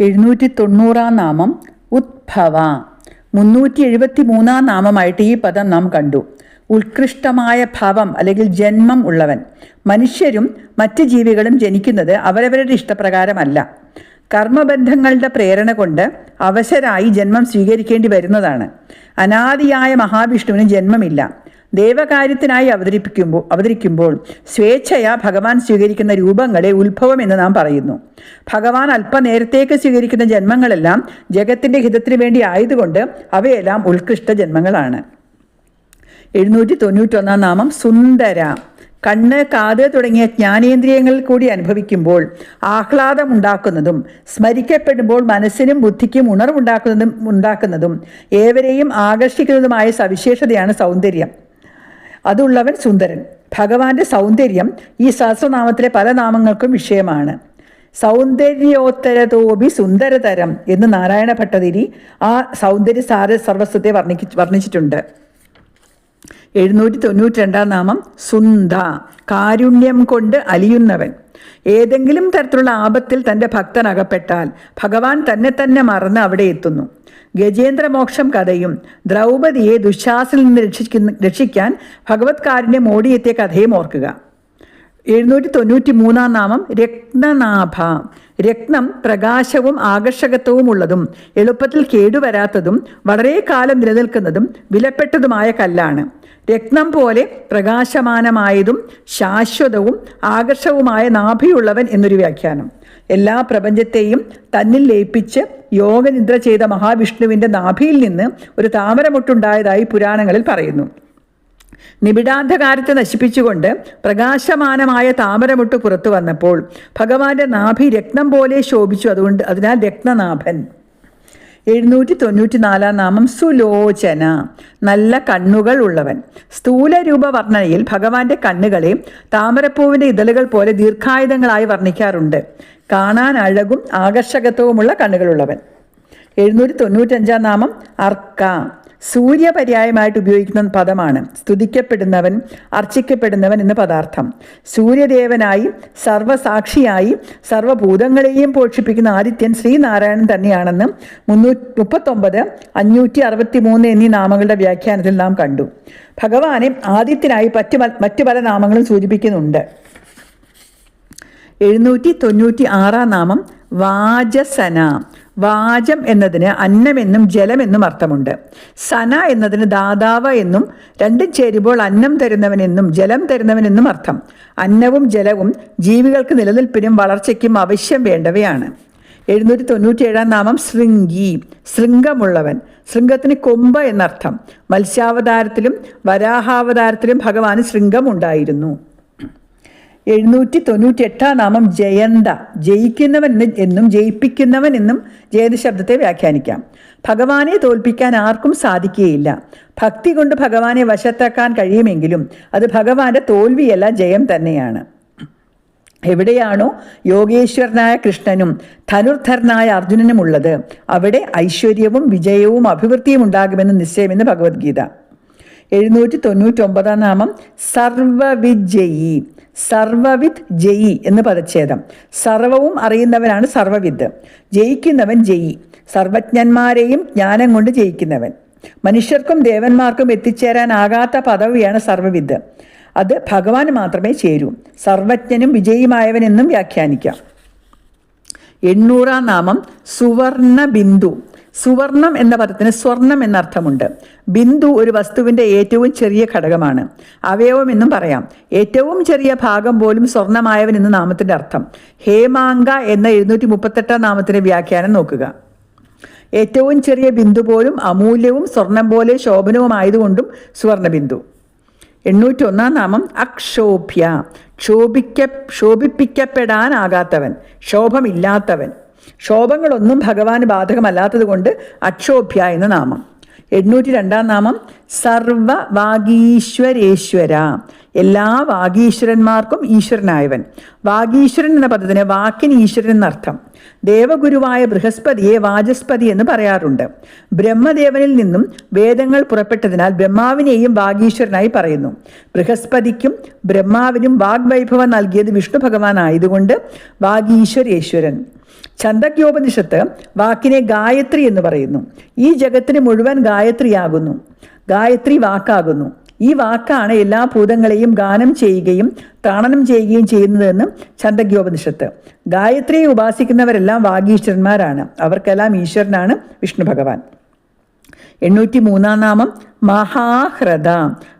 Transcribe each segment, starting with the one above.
എഴുന്നൂറ്റി തൊണ്ണൂറാം നാമം ഉദ്ഭവ. മുന്നൂറ്റി എഴുപത്തി മൂന്നാം നാമമായിട്ട് ഈ പദം നാം കണ്ടു. ഉത്കൃഷ്ടമായ ഭാവം അല്ലെങ്കിൽ ജന്മം ഉള്ളവൻ. മനുഷ്യരും മറ്റ് ജീവികളും ജനിക്കുന്നത് അവരവരുടെ ഇഷ്ടപ്രകാരമല്ല. കർമ്മബന്ധങ്ങളുടെ പ്രേരണ കൊണ്ട് അവശരായി ജന്മം സ്വീകരിക്കേണ്ടി വരുന്നതാണ്. അനാദിയായ മഹാവിഷ്ണുവിന് ജന്മമില്ല. ദേവകാര്യത്തിനായി അവതരിപ്പിക്കുമ്പോൾ അവതരിക്കുമ്പോൾ സ്വേച്ഛയാ ഭഗവാൻ സ്വീകരിക്കുന്ന രൂപങ്ങളെ ഉത്ഭവം എന്ന് നാം പറയുന്നു. ഭഗവാൻ അല്പനേരത്തേക്ക് സ്വീകരിക്കുന്ന ജന്മങ്ങളെല്ലാം ജഗത്തിന്റെ ഹിതത്തിന് വേണ്ടി ആയതുകൊണ്ട് അവയെല്ലാം ഉത്കൃഷ്ട ജന്മങ്ങളാണ്. എഴുന്നൂറ്റി തൊണ്ണൂറ്റൊന്നാം നാമം സുന്ദര. കണ്ണ് കാത് തുടങ്ങിയ ജ്ഞാനേന്ദ്രിയങ്ങളിൽ കൂടി അനുഭവിക്കുമ്പോൾ ആഹ്ലാദമുണ്ടാക്കുന്നതും സ്മരിക്കപ്പെടുമ്പോൾ മനസ്സിനും ബുദ്ധിക്കും ഉണർവുണ്ടാക്കുന്നതും ഉണ്ടാക്കുന്നതും ഏവരെയും ആകർഷിക്കുന്നതുമായ സവിശേഷതയാണ് സൗന്ദര്യം. അതുള്ളവൻ സുന്ദരൻ. ഭഗവാന്റെ സൗന്ദര്യം ഈ സഹസ്രനാമത്തിലെ പല നാമങ്ങൾക്കും വിഷയമാണ്. സൗന്ദര്യോത്തരതോപി സുന്ദരതരം എന്ന് നാരായണ ഭട്ടതിരി ആ സൗന്ദര്യ സാര സർവസ്വത്തെ വർണിക്ക് വർണിച്ചിട്ടുണ്ട്. എഴുന്നൂറ്റി തൊണ്ണൂറ്റി രണ്ടാം നാമം സുന്ദ കാരുണ്യം കൊണ്ട് അലിയുന്നവൻ. ഏതെങ്കിലും തരത്തിലുള്ള ആപത്തിൽ തന്റെ ഭക്തൻ അകപ്പെട്ടാൽ ഭഗവാൻ തന്നെ തന്നെ മറന്ന് അവിടെ എത്തുന്നു. ഗജേന്ദ്രമോക്ഷം കഥയും. ദ്രൗപദിയെ ദുശ്ശാസിൽ നിന്ന് രക്ഷിക്കുന്ന രക്ഷിക്കാൻ ഭഗവത് കാരുണ്യം ഓടിയെത്തിയ കഥയും ഓർക്കുക. എഴുന്നൂറ്റി തൊണ്ണൂറ്റി മൂന്നാം നാമം രത്നനാഭ. രത്നം പ്രകാശവും ആകർഷകത്വവും ഉള്ളതും എളുപ്പത്തിൽ കേടുവരാത്തതും വളരെ കാലം നിലനിൽക്കുന്നതും വിലപ്പെട്ടതുമായ കല്ലാണ്. രത്നം പോലെ പ്രകാശമാനമായതും ശാശ്വതവും ആകർഷവുമായ നാഭിയുള്ളവൻ എന്നൊരു വ്യാഖ്യാനം. എല്ലാ പ്രപഞ്ചത്തെയും തന്നിൽ ലയിപ്പിച്ച് യോഗനിദ്ര ചെയ്ത മഹാവിഷ്ണുവിന്റെ നാഭിയിൽ നിന്ന് ഒരു താമരമുട്ടുണ്ടായതായി പുരാണങ്ങളിൽ പറയുന്നു. നിബിഡാന്ധകാരത്തെ നശിപ്പിച്ചുകൊണ്ട് പ്രകാശമാനമായ താമരമുട്ട് പുറത്തു വന്നപ്പോൾ ഭഗവാന്റെ നാഭി രക്തം പോലെ ശോഭിച്ചു. അതുകൊണ്ട് അതിനാൽ രത്നനാഭൻ. എഴുന്നൂറ്റി തൊണ്ണൂറ്റി നാലാം നാമം സുലോചന. നല്ല കണ്ണുകൾ ഉള്ളവൻ. സ്ഥൂല രൂപ വർണനയിൽ ഭഗവാന്റെ കണ്ണുകളെ താമരപ്പൂവിന്റെ ഇതളുകൾ പോലെ ദീർഘായുധങ്ങളായി വർണിക്കാറുണ്ട്. കാണാൻ അഴകും ആകർഷകത്വവുമുള്ള കണ്ണുകളുള്ളവൻ. എഴുന്നൂറ്റി തൊണ്ണൂറ്റഞ്ചാം നാമം അർക്ക. സൂര്യപര്യായമായിട്ട് ഉപയോഗിക്കുന്ന പദമാണ്. സ്തുതിക്കപ്പെടുന്നവൻ അർച്ചിക്കപ്പെടുന്നവൻ എന്ന പദാർത്ഥം. സൂര്യദേവനായി സർവസാക്ഷിയായി സർവഭൂതങ്ങളെയും പോഷിപ്പിക്കുന്ന ആദിത്യൻ ശ്രീനാരായണൻ തന്നെയാണെന്ന് മുന്നൂറ്റി മുപ്പത്തൊമ്പത് അഞ്ഞൂറ്റി അറുപത്തി മൂന്ന് എന്നീ നാമങ്ങളുടെ വ്യാഖ്യാനത്തിൽ നാം കണ്ടു. ഭഗവാനെ ആദിത്യനായി മറ്റു മറ്റു പല നാമങ്ങളും സൂചിപ്പിക്കുന്നുണ്ട്. എഴുന്നൂറ്റി തൊണ്ണൂറ്റി ആറാം നാമം വാജസന വാചം എന്നതിന് അന്നമെന്നും ജലമെന്നും അർത്ഥമുണ്ട്. സന എന്നതിന് ദാതാവ് എന്നും രണ്ടും ചേരുമ്പോൾ അന്നം തരുന്നവനെന്നും ജലം തരുന്നവനെന്നും അർത്ഥം. അന്നവും ജലവും ജീവികൾക്ക് നിലനിൽപ്പിനും വളർച്ചയ്ക്കും ആവശ്യം വേണ്ടവയാണ്. എഴുന്നൂറ്റി തൊണ്ണൂറ്റിയേഴാം നാമം ശൃംഗി ശൃംഗമുള്ളവൻ. ശൃംഗത്തിന് കൊമ്പ് എന്നർത്ഥം. മത്സ്യാവതാരത്തിലും വരാഹാവതാരത്തിലും ഭഗവാന് ശൃംഗം ഉണ്ടായിരുന്നു എഴുന്നൂറ്റി തൊണ്ണൂറ്റി എട്ടാം നാമം ജയന്ത. ജയിക്കുന്നവൻ എന്നും ജയിപ്പിക്കുന്നവൻ എന്നും ജയന്ത ശബ്ദത്തെ വ്യാഖ്യാനിക്കാം. ഭഗവാനെ തോൽപ്പിക്കാൻ ആർക്കും സാധിക്കുകയില്ല. ഭക്തി കൊണ്ട് ഭഗവാനെ വശത്താക്കാൻ കഴിയുമെങ്കിലും അത് ഭഗവാന്റെ തോൽവിയല്ല ജയം തന്നെയാണ്. എവിടെയാണോ യോഗേശ്വരനായ കൃഷ്ണനും ധനുർധരനായ അർജുനനും ഉള്ളത് അവിടെ ഐശ്വര്യവും വിജയവും അഭിവൃദ്ധിയും ഉണ്ടാകുമെന്ന് നിശ്ചയമെന്ന് ഭഗവത്ഗീത. എഴുന്നൂറ്റി തൊണ്ണൂറ്റി ഒമ്പതാം നാമം സർവവിജയി സർവവിദ് ജയി എന്ന് പദച്ഛേദം. സർവവും അറിയുന്നവനാണ് സർവവിദ്. ജയിക്കുന്നവൻ ജയി. സർവജ്ഞന്മാരെയും ജ്ഞാനം കൊണ്ട് ജയിക്കുന്നവൻ. മനുഷ്യർക്കും ദേവന്മാർക്കും എത്തിച്ചേരാനാകാത്ത പദവിയാണ് സർവവിദ്. അത് ഭഗവാൻ മാത്രമേ ചേരൂ. സർവജ്ഞനും വിജയിയുമായവൻ എന്നും വ്യാഖ്യാനിക്കാം. എണ്ണൂറാം നാമം സുവർണ ബിന്ദു സുവർണം എന്ന പദത്തിന് സ്വർണം എന്നർത്ഥമുണ്ട്. ബിന്ദു ഒരു വസ്തുവിന്റെ ഏറ്റവും ചെറിയ ഘടകമാണ്. അവയവം എന്നും പറയാം. ഏറ്റവും ചെറിയ ഭാഗം പോലും സ്വർണമായവൻ എന്ന നാമത്തിന്റെ അർത്ഥം. ഹേമാങ്ക എന്ന എഴുന്നൂറ്റി മുപ്പത്തെട്ടാം നാമത്തിന്റെ വ്യാഖ്യാനം നോക്കുക. ഏറ്റവും ചെറിയ ബിന്ദു പോലും അമൂല്യവും സ്വർണം പോലെ ശോഭനവുമായതുകൊണ്ടും സുവർണ ബിന്ദു എണ്ണൂറ്റി ഒന്നാം നാമം അക്ഷോഭ്യ. ക്ഷോഭിക്ക ക്ഷോഭിപ്പിക്കപ്പെടാനാകാത്തവൻ. ശോഭമില്ലാത്തവൻ. ശോഭങ്ങളൊന്നും ഭഗവാന് ബാധകമല്ലാത്തതുകൊണ്ട് അക്ഷോഭ്യ എന്ന നാമം. എണ്ണൂറ്റി രണ്ടാം നാമം സർവ വാഗീശ്വരേശ്വര എല്ലാ വാഗീശ്വരന്മാർക്കും ഈശ്വരനായവൻ. വാഗീശ്വരൻ എന്ന പദത്തിന് വാക്കിന് ഈശ്വരൻ എന്നർത്ഥം. ദേവഗുരുവായ ബൃഹസ്പതിയെ വാചസ്പതി എന്ന് പറയാറുണ്ട്. ബ്രഹ്മദേവനിൽ നിന്നും വേദങ്ങൾ പുറപ്പെട്ടതിനാൽ ബ്രഹ്മാവിനെയും വാഗീശ്വരനായി പറയുന്നു. ബൃഹസ്പതിക്കും ബ്രഹ്മാവിനും വാഗ്വൈഭവം നൽകിയത് വിഷ്ണു ഭഗവാൻ ആയതുകൊണ്ട് വാഗീശ്വരേശ്വരൻ. ഛന്ദജ്ഞോപനിഷത്ത് വാക്കിനെ ഗായത്രി എന്ന് പറയുന്നു. ഈ ജഗത്തിന് മുഴുവൻ ഗായത്രിയാകുന്നു. ഗായത്രി വാക്കാകുന്നു. ഈ വാക്കാണ് എല്ലാ ഭൂതങ്ങളെയും ഗാനം ചെയ്യുകയും താണനം ചെയ്യുകയും ചെയ്യുന്നതെന്ന് ഛന്ദഗ്യോപനിഷത്ത് ഗായത്രിയെ ഉപാസിക്കുന്നവരെല്ലാം വാഗീശ്വരന്മാരാണ് അവർക്കെല്ലാം ഈശ്വരനാണ് വിഷ്ണു ഭഗവാൻ. എണ്ണൂറ്റി മൂന്നാം നാമം മഹാഹ്രദ.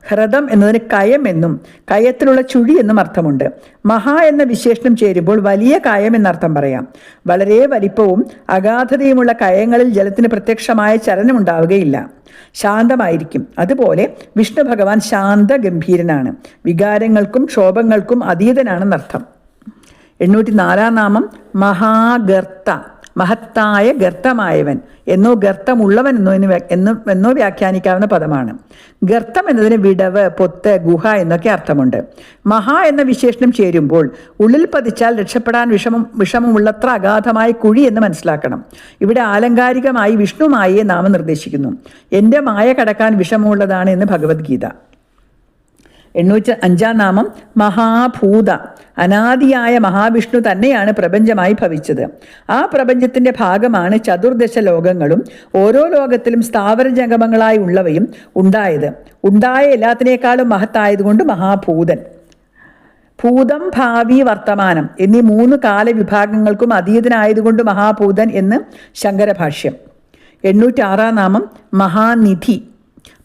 ഹ്രദം എന്നതിന് കയം എന്നും കയത്തിലുള്ള ചുഴി എന്നും അർത്ഥമുണ്ട്. മഹാ എന്ന വിശേഷണം ചേരുമ്പോൾ വലിയ കയം എന്നർത്ഥം പറയാം. വളരെ വലിപ്പവും അഗാധതയുമുള്ള കയങ്ങളിൽ ജലത്തിന് പ്രത്യക്ഷമായ ചലനം ഉണ്ടാവുകയില്ല. ശാന്തമായിരിക്കും. അതുപോലെ വിഷ്ണു ഭഗവാൻ ശാന്ത ഗംഭീരനാണ് വികാരങ്ങൾക്കും ക്ഷോഭങ്ങൾക്കും അതീതനാണെന്നർത്ഥം. എണ്ണൂറ്റി നാലാം നാമം മഹാഗർത്ത. മഹത്തായ ഗർത്തമായവൻ എന്നോ ഗർത്തമുള്ളവൻ എന്നോ എന്ന് എന്നോ എന്നോ വ്യാഖ്യാനിക്കാവുന്ന പദമാണ്. ഗർത്തം എന്നതിന് വിടവ് പൊത്ത് ഗുഹ എന്നൊക്കെ അർത്ഥമുണ്ട്. മഹാ എന്ന വിശേഷണം ചേരുമ്പോൾ ഉള്ളിൽ പതിച്ചാൽ രക്ഷപ്പെടാൻ വിഷമം വിഷമമുള്ളത്ര അഗാധമായ കുഴി എന്ന് മനസ്സിലാക്കണം. ഇവിടെ ആലങ്കാരികമായി വിഷ്ണുമായേ നാമം നിർദ്ദേശിക്കുന്നു. എന്റെ മായ കടക്കാൻ വിഷമമുള്ളതാണ് എന്ന് ഭഗവത്ഗീത. എണ്ണൂറ്റി അഞ്ചാം നാമം മഹാഭൂത. അനാദിയായ മഹാവിഷ്ണു തന്നെയാണ് പ്രപഞ്ചമായി ഭവിച്ചത്. ആ പ്രപഞ്ചത്തിന്റെ ഭാഗമാണ് ചതുർദശ ലോകങ്ങളും ഓരോ ലോകത്തിലും സ്ഥാവര ജംഗമങ്ങളായി ഉള്ളവയും ഉണ്ടായത്. ഉണ്ടായ എല്ലാത്തിനേക്കാളും മഹത്തായതുകൊണ്ട് മഹാഭൂതൻ. ഭൂതം ഭാവി വർത്തമാനം എന്നീ മൂന്ന് കാലവിഭാഗങ്ങൾക്കും അതീതനായതുകൊണ്ട് മഹാഭൂതൻ എന്ന് ശങ്കരഭാഷ്യം. എണ്ണൂറ്റാറാം നാമം മഹാനിധി.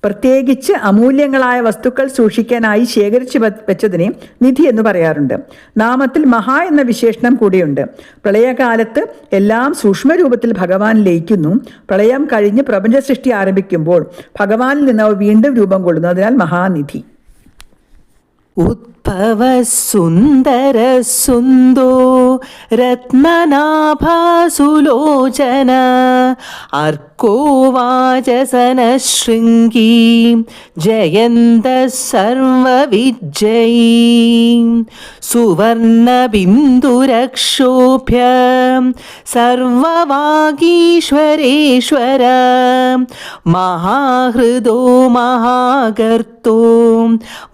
പ്രത്യേകിച്ച് അമൂല്യങ്ങളായ വസ്തുക്കൾ സൂക്ഷിക്കാനായി ശേഖരിച്ചു വെച്ചതിനെ നിധി എന്ന് പറയാറുണ്ട്. നാമത്തിൽ മഹാ എന്ന വിശേഷണം കൂടിയുണ്ട്. പ്രളയകാലത്ത് എല്ലാം സൂക്ഷ്മരൂപത്തിൽ ഭഗവാൻ ലയിക്കുന്നു. പ്രളയം കഴിഞ്ഞ് പ്രപഞ്ച സൃഷ്ടി ആരംഭിക്കുമ്പോൾ ഭഗവാനിൽ നിന്ന് വീണ്ടും രൂപം കൊള്ളുന്നു. അതിനാൽ മഹാനിധി. ഉദ്ഭവ സുന്ദര സുന്ദോ രത്നനാഭാസുലോചന वाचसनशृङ्गीं जयन्तः सर्वविजयीं सुवर्णबिन्दुरक्षोभ्य सर्ववागीश्वरेश्वर महाहृदो महागर्तो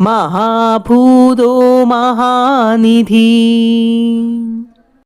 महाभूतो महानिधि